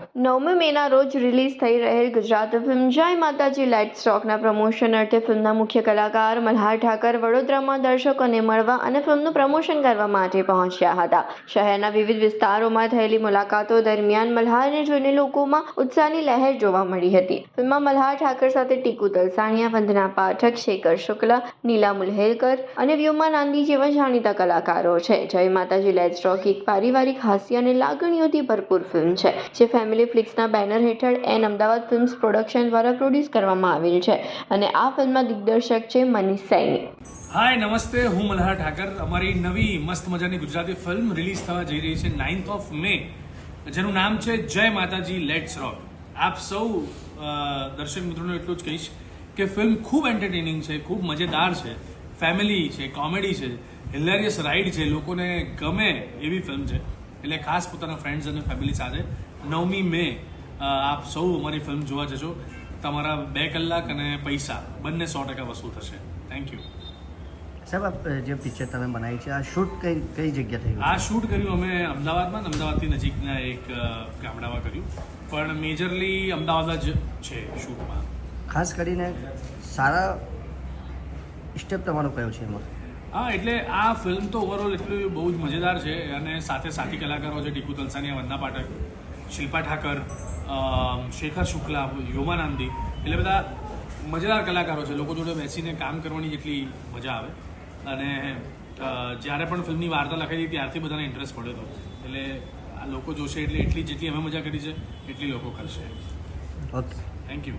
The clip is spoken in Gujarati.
નવમી મેના રોજ રિલીઝ થઈ રહેલ ગુજરાત ફિલ્મ જય માતાજી લાઇટ સ્ટોકના પ્રમોશન અર્થે ફિલ્મના મુખ્ય કલાકાર મલ્હાર ઠાકર, વડોદરામાં દર્શકોને મળવા અને ફિલ્મનું પ્રમોશન કરવા માટે પહોંચ્યા હતા. શહેરના વિવિધ વિસ્તારોમાં થયેલી મુલાકાતો દરમિયાન મલ્હારને જોઈને લોકોમાં ઉત્સાહની લહેર જોવા મળી હતી. ફિલ્મમાં મલ્હાર ઠાકર સાથે ટીકુ તલસાણિયા, વંદના પાઠક શેખર શુક્લા, નીલા મુલહેલકર અને વ્યોમા નાંદી જેવા જાણીતા કલાકારો છે. જય માતાજી લાઇટ સ્ટોક એક પારિવારિક હાસ્ય અને લાગણીઓથી ભરપૂર ફિલ્મ છે, જે ફેમિલી ફ્લિક્સના બેનર હેઠળ એન અમદાવાદ ફિલ્મ્સ પ્રોડક્શન દ્વારા પ્રોડ્યુસ કરવામાં આવેલ છે અને આ ફિલ્મના દિગ્દર્શક છે મનીષ સૈની. હાય, નમસ્તે. હું મલ્હાર ઠાકર. અમારી નવી મસ્ત મજાની ગુજરાતી ફિલ્મ રિલીઝ થવા જઈ રહી છે નાઇન્થ ઓફ મે, જેનું નામ છે જય માતાજી લેટ્સ રોક આપ સૌ દર્શક મિત્રોને એટલું જ કહીશ કે ફિલ્મ ખૂબ એન્ટરટેનિંગ છે, ખૂબ મજેદાર છે, ફેમિલી છે, કોમેડી છે, હિલેરિયસ રાઇડ છે, લોકોને ગમે એવી ફિલ્મ છે. એટલે ખાસ પોતાના ફ્રેન્ડ્સ અને ફેમિલી સાથે. નવમી મે આપ સૌ અમારી ફિલ્મ જોવા જજો. તમારા બે કલાક અને પૈસા બંને સો ટકા વસૂલ થશે. થેન્ક યુ સાહેબ જે પિક્ચર તમે બનાવી છે આ શૂટ કઈ કઈ જગ્યા થયું આ શૂટ કર્યું અમે અમદાવાદમાં અમદાવાદથી નજીકના એક ગામડામાં કર્યું. પણ મેજરલી અમદાવાદ જ છે શૂટમાં ખાસ કરીને સારા સ્ટેપ તમારો કયો છે એમાં? હા એટલે આ ફિલ્મ તો ઓવરઓલ એટલી બહુ જ મજેદાર છે અને સાથે સાથી કલાકારો છે ટીકુ તલસાનિયા વંદના પાઠક શિલ્પા ઠાકર શેખર શુક્લા યોમાનંદી. એટલે બધા મજેદાર કલાકારો છે. લોકો જોડે બેસીને કામ કરવાની જેટલી મજા આવે. અને જ્યારે પણ ફિલ્મની વાર્તા લખાઈ હતી ત્યારથી બધાને ઇન્ટરેસ્ટ પડ્યો હતો એટલે આ લોકો જોશે એટલે એટલી જેટલી અમે મજા કરી છે એટલી લોકો કરશે. Okay thank you